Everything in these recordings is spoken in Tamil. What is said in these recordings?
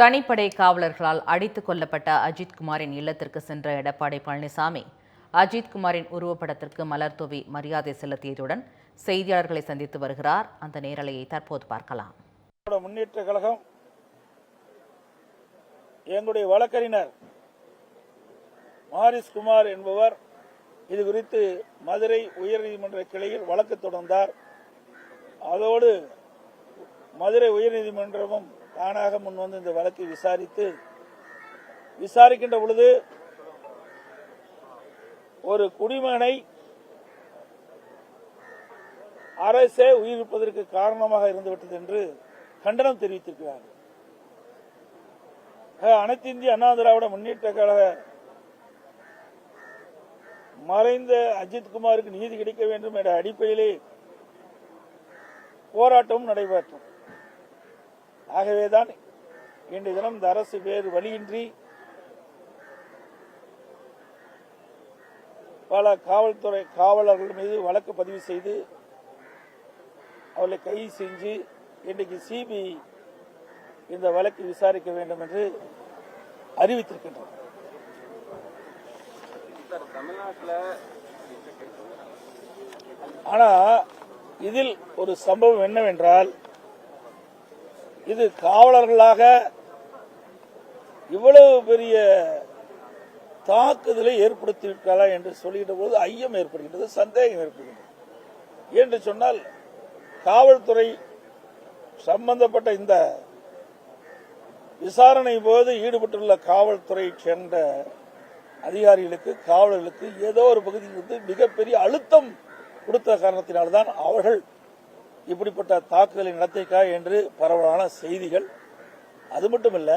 தனிப்படை காவலர்களால் அடித்துக் கொல்லப்பட்ட அஜித்குமாரின் இல்லத்திற்கு சென்ற எடப்பாடி பழனிசாமி அஜித்குமாரின் உருவப்படத்திற்கு மலர் தூவி மரியாதை செலுத்தியதுடன் செய்தியாளர்களை சந்தித்து வருகிறார். அந்த நேரலையை தற்போது பார்க்கலாம். முன்னேற்ற கழகம் எங்களுடைய வழக்கறிஞர் மாரிஸ் குமார் என்பவர் இது குறித்து மதுரை உயர்நீதிமன்ற கிளையில் வழக்கு தொடர்ந்தார். அதோடு மதுரை உயர்நீதிமன்றமும் தானாக முன்வந்து இந்த வழக்கை விசாரித்து விசாரிக்கின்ற பொழுது ஒரு குடிமகனை அரசே உயிரிழப்பதற்கு காரணமாக இருந்துவிட்டது என்று கண்டனம் தெரிவித்திருக்கிறார். அனைத்து இந்திய அண்ணா திராவிட முன்னேற்ற கழக மறைந்த அஜித் குமாருக்கு நீதி கிடைக்க வேண்டும் என்ற அடிப்படையிலே போராட்டமும் நடைபெற்றும் ஆகவேதான் இன்றைய தினம் இந்த அரசு வேறு வழியின்றி பல காவல்துறை காவலர்கள் மீது வழக்கு பதிவு செய்து அவர்களை கைது செஞ்சு இன்றைக்கு சிபிஐ இந்த வழக்கை விசாரிக்க வேண்டும் என்று அறிவித்திருக்கின்றனர். சார் தமிழ்நாட்டில் ஆனா இதில் ஒரு சம்பவம் என்னவென்றால் இது காவலர்களாக இவ்வளவு பெரிய தாக்குதலை ஏற்படுத்தியிருக்காளா என்று சொல்லுகின்ற போது ஐயம் ஏற்படுகின்றது சந்தேகம் ஏற்படுகின்றது. என்று சொன்னால் காவல்துறை சம்பந்தப்பட்ட இந்த விசாரணை போது ஈடுபட்டுள்ள காவல்துறையைச் சேர்ந்த அதிகாரிகளுக்கு காவலர்களுக்கு ஏதோ ஒரு பகுதியிலிருந்து மிகப்பெரிய அழுத்தம் கொடுத்த காரணத்தினால்தான் அவர்கள் இப்படிப்பட்ட தாக்குதலை நடத்திக்கா என்று பரவலான செய்திகள். அது மட்டுமல்ல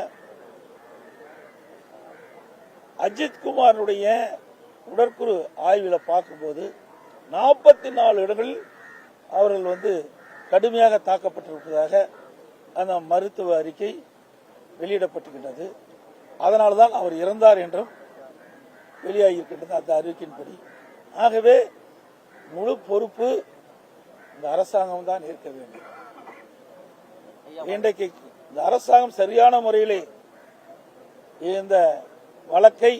அஜித் குமாருடைய உடற்குறு ஆய்வில் பார்க்கும்போது நாற்பத்தி நாலு இடங்களில் அவர்கள் வந்து கடுமையாக தாக்கப்பட்டிருப்பதாக அந்த மருத்துவ அறிக்கை வெளியிடப்பட்டிருக்கின்றது. அதனால்தான் அவர் இறந்தார் என்றும் வெளியாகியிருக்கின்றது அந்த அறிவிக்கின்படி ஆகவே முழு பொறுப்பு இந்த அரசாங்கம் தான் ஏற்க வேண்டும். இன்றைக்கு இந்த அரசாங்கம் சரியான முறையிலே இந்த வழக்கை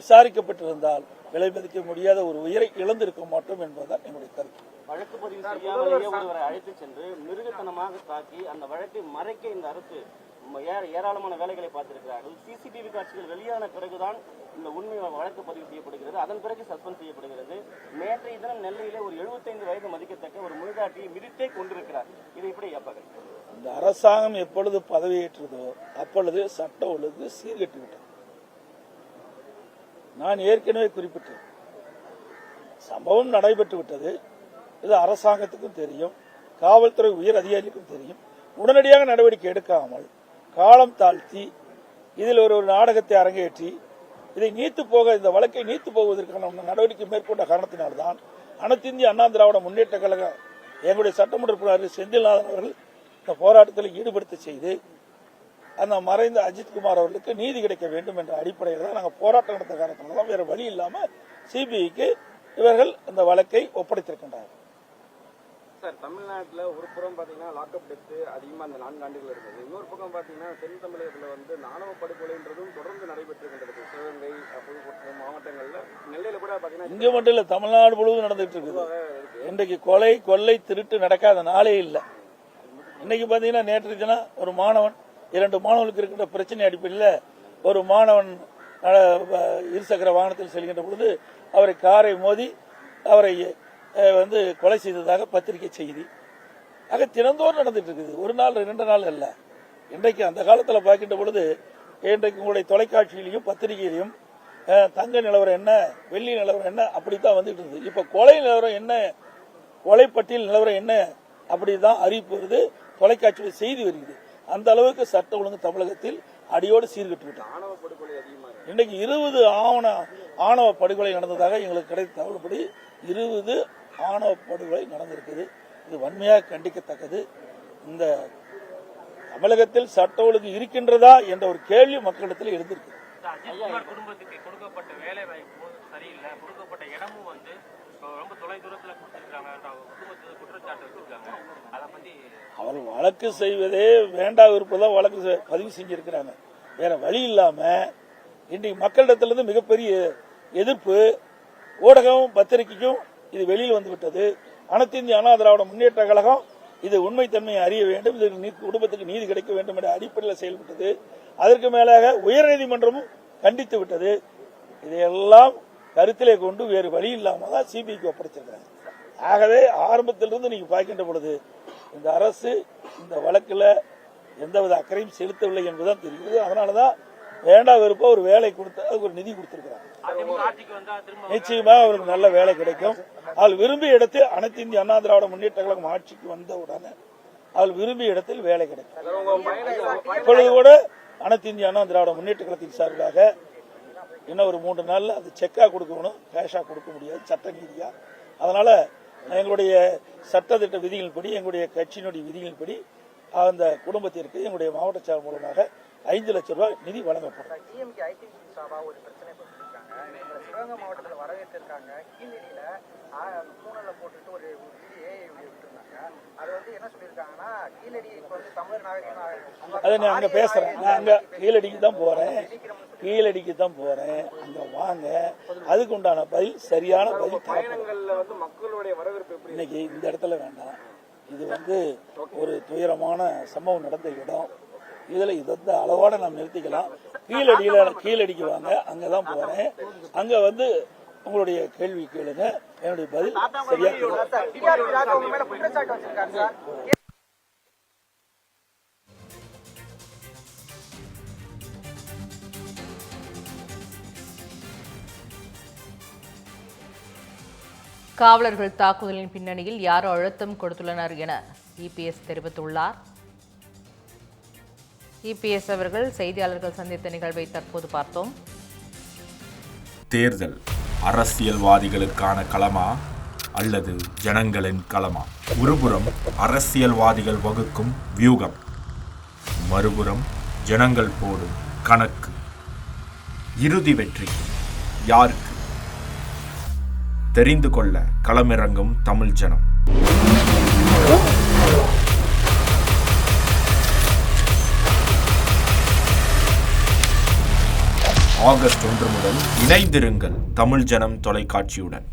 விசாரிக்கப்பட்டிருந்தால் விலை மதிக்க முடியாத ஒரு உயிரை இழந்திருக்க மாட்டோம் என்பதுதான் என்னுடைய கருத்து. வழக்கு பதிவு செய்யாமலேயே ஒருவரை அழைத்து சென்று மிருகத்தனமாக தாக்கி அந்த வழக்கை மறைக்க இந்த அரசு ஏராளமான வேலைகளை பார்த்திருக்கிறார்கள். சிசிடிவி காட்சிகள் வெளியான பிறகுதான் இந்த உண்மை வழக்கு பதிவு செய்யப்படுகிறது. அதன் பிறகு சஸ்பெண்ட் செய்யப்படுகிறது. நேற்றைய தினம் நெல்லையிலே ஒரு 75 வயது மதிக்கத்தக்க ஒரு முழுகாட்டியை மிதித்தே கொண்டிருக்கிறார். இதை எப்படி இந்த அரசாங்கம் எப்பொழுது பதவியேற்றதோ அப்பொழுது சட்ட ஒழுங்கு சீர்கெட்டு விட்டது. நான் ஏற்கனவே குறிப்பிட்டேன். சம்பவம் நடைபெற்று விட்டது. இது அரசாங்கத்துக்கும் தெரியும். காவல்துறை உயர் அதிகாரிக்கும் தெரியும். உடனடியாக நடவடிக்கை எடுக்காமல் காலம் தாழ்த்தி இதில் ஒரு ஒரு நாடகத்தை அரங்கேற்றி இதை நீத்து போக இந்த வழக்கை நீத்து போவதற்கான நடவடிக்கை மேற்கொண்ட காரணத்தினால்தான் அனைத்து இந்திய அண்ணா திராவிட முன்னேற்ற கழக எங்களுடைய சட்டமன்ற உறுப்பினர் செந்தில்நாதன் அவர்கள் இந்த போராட்டத்தில் ஈடுபடுத்த செய்து அந்த மறைந்த அஜித்குமார் அவர்களுக்கு நீதி கிடைக்க வேண்டும் என்ற அடிப்படையில் தான் நாங்கள் போராட்டம் நடத்த காரணத்தினால வேறு வழி இல்லாமல் சிபிஐக்கு இவர்கள் அந்த வழக்கை ஒப்படைத்திருக்கின்றார்கள். சார் தமிழ்நாட்டில் ஒரு புறம் பார்த்தீங்கன்னா லாக்அப் டெத்து அதிகமாக அந்த நான்கு ஆண்டுகள் இருந்தது. இன்னொரு பக்கம் பார்த்தீங்கன்னா தென் தமிழகத்தில் வந்து ஆணவ படுகொலைன்றதும் தொடர்ந்து நடைபெற்றிருக்கின்றது. சிவகங்கை புதுக்கோட்டை மாவட்டங்களில் நெல்லையில் கூட பார்த்தீங்கன்னா இங்க மட்டும் இல்ல தமிழ்நாடு முழுவதும் நடந்துட்டு இருக்குது. இன்றைக்கு கொலை கொள்ளை திருட்டு நடக்காத நாளே இல்லை. இன்னைக்கு பாத்தீங்கன்னா நேற்று தினம் ஒரு மாணவன் இரண்டு மாணவர்களுக்கு இருக்கின்ற பிரச்சனை அடிப்படையில் ஒரு மாணவன் இருசக்கர வாகனத்தில் செல்கின்ற பொழுது அவரை காரை மோதி அவரை வந்து கொலை செய்ததாக பத்திரிகை செய்தி. ஆக தினந்தோறும் நடந்துட்டு இருக்குது. ஒரு நாள் ரெண்டு நாள் அல்ல. இன்றைக்கு அந்த காலத்தில் பார்க்கின்ற பொழுது இன்றைக்கு உங்களுடைய தொலைக்காட்சியிலையும் பத்திரிகையிலையும் தங்க நிலவரம் என்ன வெள்ளி நிலவரம் என்ன அப்படித்தான் வந்துட்டு இருந்தது இப்ப கொலை நிலவரம் என்ன கொலை பட்டியல் நிலவரம் என்ன அப்படிதான் அறிவிப்பு வருது. தொலைக்காட்சியில் செய்தி வருகிறது. அந்த அளவுக்கு சட்ட ஒழுங்கு தமிழகத்தில் அடியோடு சீர்கட்டு இன்றைக்கு இருபது ஆவண ஆணவ படுகொலை நடந்ததாக எங்களுக்கு கிடைத்த தகவல்படி இருபது ஆணவ படுகொலை நடந்திருக்குது. இது வன்மையாக கண்டிக்கத்தக்கது. இந்த தமிழகத்தில் சட்ட ஒழுங்கு இருக்கின்றதா என்ற ஒரு கேள்வி மக்களிடத்தில் எழுந்திருக்கு அஜித்குமார் குடும்பத்துக்கு கொடுக்கப்பட்ட வேலை வாய்ப்பு சரியில்லை. கொடுக்கப்பட்ட இடமும் வந்து இப்போ ரொம்ப தொலை தூரத்தில் கொடுத்துருக்காங்க குடும்பத்துக்கு குற்றச்சாட்டு வச்சிருக்காங்க. அதை பத்தி அவர் வழக்கு செய்வதே வேண்டா விருப்பதான் வழக்கு பதிவு செஞ்சிருக்கிறாங்க. வேற வழி இல்லாம இன்றைக்கு மக்களிடத்திலிருந்து மிகப்பெரிய எதிர்ப்பு ஊடகம் பத்திரிகைக்கும் இது வெளியில் வந்துவிட்டது. அனைத்து இந்திய அண்ணா திராவிட முன்னேற்ற கழகம் இது உண்மைத்தன்மையை அறிய வேண்டும். இது நீ- குடும்பத்துக்கு நீதி கிடைக்க வேண்டும் என்ற அடிப்படையில் செயல்பட்டது. அதற்கு மேலாக உயர்நீதிமன்றமும் கண்டித்து விட்டது. இதையெல்லாம் கருத்திலே கொண்டு வேறு வழி இல்லாமல் தான் சிபிஐக்கு ஒப்படைச்சிருக்கிறாங்க. ஆகவே ஆரம்பத்திலிருந்து நீங்கள் பார்க்கின்ற பொழுது இந்த அரசு இந்த வழக்கில் எந்தவித அக்கறையும் செலுத்தவில்லை என்பதுதான் தெரிகிறது. அதனாலதான் வேண்டா விருப்பம் ஒரு வேலை கொடுத்து அதுக்கு ஒரு நிதி கொடுத்திருக்கிறாங்க. நிச்சயமாக அவருக்கு நல்ல வேலை கிடைக்கும். அவள் விரும்பிய இடத்தில் அனைத்து இந்திய அண்ணா திராவிட முன்னேற்ற கழகம் ஆட்சிக்கு வந்த உடனே அவள் விரும்பிய இடத்தில் வேலை கிடைக்கும். இப்பொழுது கூட அனைத்து இந்திய அண்ணா திராவிட முன்னேற்ற கழகத்தின் சார்பாக இன்னும் ஒரு மூன்று நாளில் அது செக்கா கொடுக்கணும் கேஷா கொடுக்க முடியாது சட்ட ரீதியாக அதனால எங்களுடைய சட்டத்திட்ட விதிகளின்படி எங்களுடைய கட்சியினுடைய விதிகளின்படி அந்த குடும்பத்திற்கு எங்களுடைய மாவட்ட செயல் மூலமாக ஐந்து லட்சம் ரூபாய் நிதி வழங்கப்படும். அது நான் அங்க பேசுறேன். நான் அங்க கீழடிக்கு தான் போறேன். கீழடிக்கு தான் போறேன். அங்க வாங்க. அதுக்கு உண்டான பதில் சரியான பதில் தரப்படும் வந்து மக்களுடைய வரவேற்பு இன்னைக்கு இந்த இடத்துல வேண்டாம். இது வந்து ஒரு துயரமான சம்பவம் நடந்த இடம். இதுல இதை அளவோட நம்ம நிறுத்திக்கலாம். கீழடியில கீழடிக்கு வாங்க அங்கதான் போறேன். அங்க வந்து உங்களுடைய கேள்வி கேளுங்க. என்னுடைய பதில் சரியா காவலர்கள் தாக்குதலின் பின்னணியில் யாரோ அழுத்தம் கொடுத்துள்ளனர் என இபிஎஸ் தெரிவித்துள்ளார். இபிஎஸ் அவர்கள் செய்தியாளர்கள் சந்தித்த நிகழ்வை தற்போது பார்த்தோம். தேர்தல். அரசியல்வாதிகளுக்கான களமா அல்லது ஜனங்களின் களமா? ஒருபுறம் அரசியல்வாதிகள் வகுக்கும் வியூகம் மறுபுறம் ஜனங்கள் போடும் கணக்கு. இறுதி வெற்றி யாருக்கு? தெரிந்து கொள்ள களமிறங்கும் தமிழ் ஜனம். ஆகஸ்ட் ஒன்று முதல் இணைந்திருங்கள் தமிழ் ஜனம் தொலைக்காட்சியுடன்.